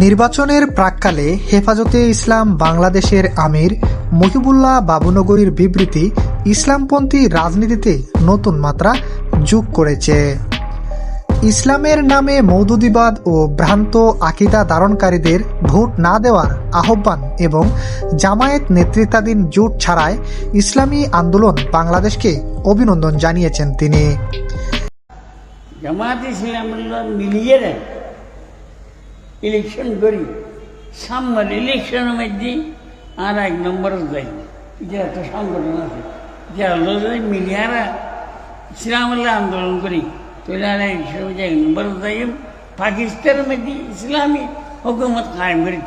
নির্বাচনের প্রাককালে হেফাজতে ইসলাম বাংলাদেশের আমির মহিবুল্লাহ বাবুনগরীর বিবৃতি ইসলামপন্থী রাজনীতিতে নতুন মাত্রা যোগ করেছে। ইসলামের নামে মৌদুদিবাদ ও ভ্রান্ত আকিদা ধারণকারীদের ভোট না দেওয়ার আহ্বান এবং জামায়াত নেতৃত্বাধীন জোট ছাড়ায় ইসলামী আন্দোলন বাংলাদেশকে অভিনন্দন জানিয়েছেন তিনি। জামাত ইসলামুল্লাহ মিলিয়ে ইলেকশন করি। সামনের ইলেকশনের মধ্যে আর এক নম্বর যাই। যে একটা সংগঠন আছে, যে আল্লাহ যদি মিলিয়ারা আন্দোলন করি। তাহলে আর মধ্যে এক নম্বর যাই, পাকিস্তানের মধ্যে ইসলামী হুকুমত কায়েম করে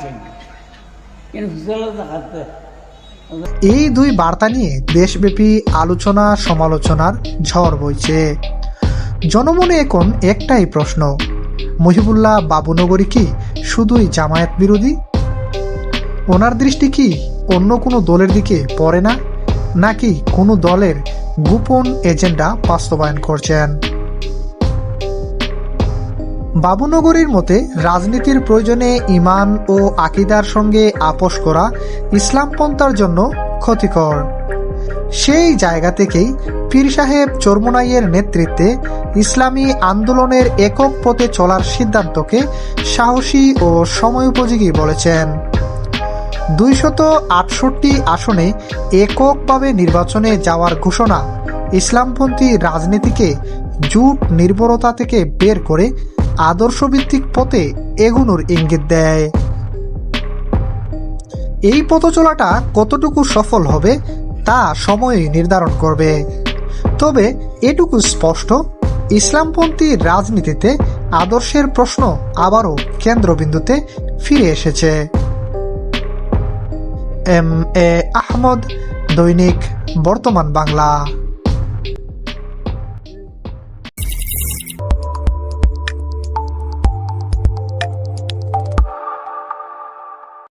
কিন্তু এই দুই বার্তা নিয়ে দেশব্যাপী আলোচনা, সমালোচনার ঝড় বইছে। জনমনে এখন একটাই প্রশ্ন, মহিবুল্লাহ বাবুনগরী কি শুধুই জামায়াত বিরোধী? ওনার দৃষ্টি কি অন্য কোনো দলের দিকে পড়ে না, নাকি কোনো দলের গোপন এজেন্ডা বাস্তবায়ন করছেন? বাবুনগরীর মতে রাজনীতির প্রয়োজনে ইমান ও আকিদার সঙ্গে আপোষ করা ইসলামপন্থার জন্য ক্ষতিকর। সেই জায়গা থেকেই পীর সাহেব চরমুনাইয়ের নেতৃত্বে ইসলামী আন্দোলনের একক পথে চলার সিদ্ধান্তকে সাহসী ও সময়োপযোগী বলেছেন। দুইশত আটষট্টি আসনে এককভাবে নির্বাচনে যাওয়ার ঘোষণা ইসলামপন্থী রাজনীতিকে জুট নির্ভরতা থেকে বের করে আদর্শভিত্তিক পথে এগুনোর ইঙ্গিত দেয়। এই পথ চলাটা কতটুকু সফল হবে তা সময়ই নির্ধারণ করবে। তবে এটুকু স্পষ্ট, ইসলামপন্থী রাজনীতিতে আদর্শের প্রশ্ন আবারও কেন্দ্রবিন্দুতে ফিরে এসেছে। এম. এ. আহমদ, দৈনিক বর্তমান বাংলা।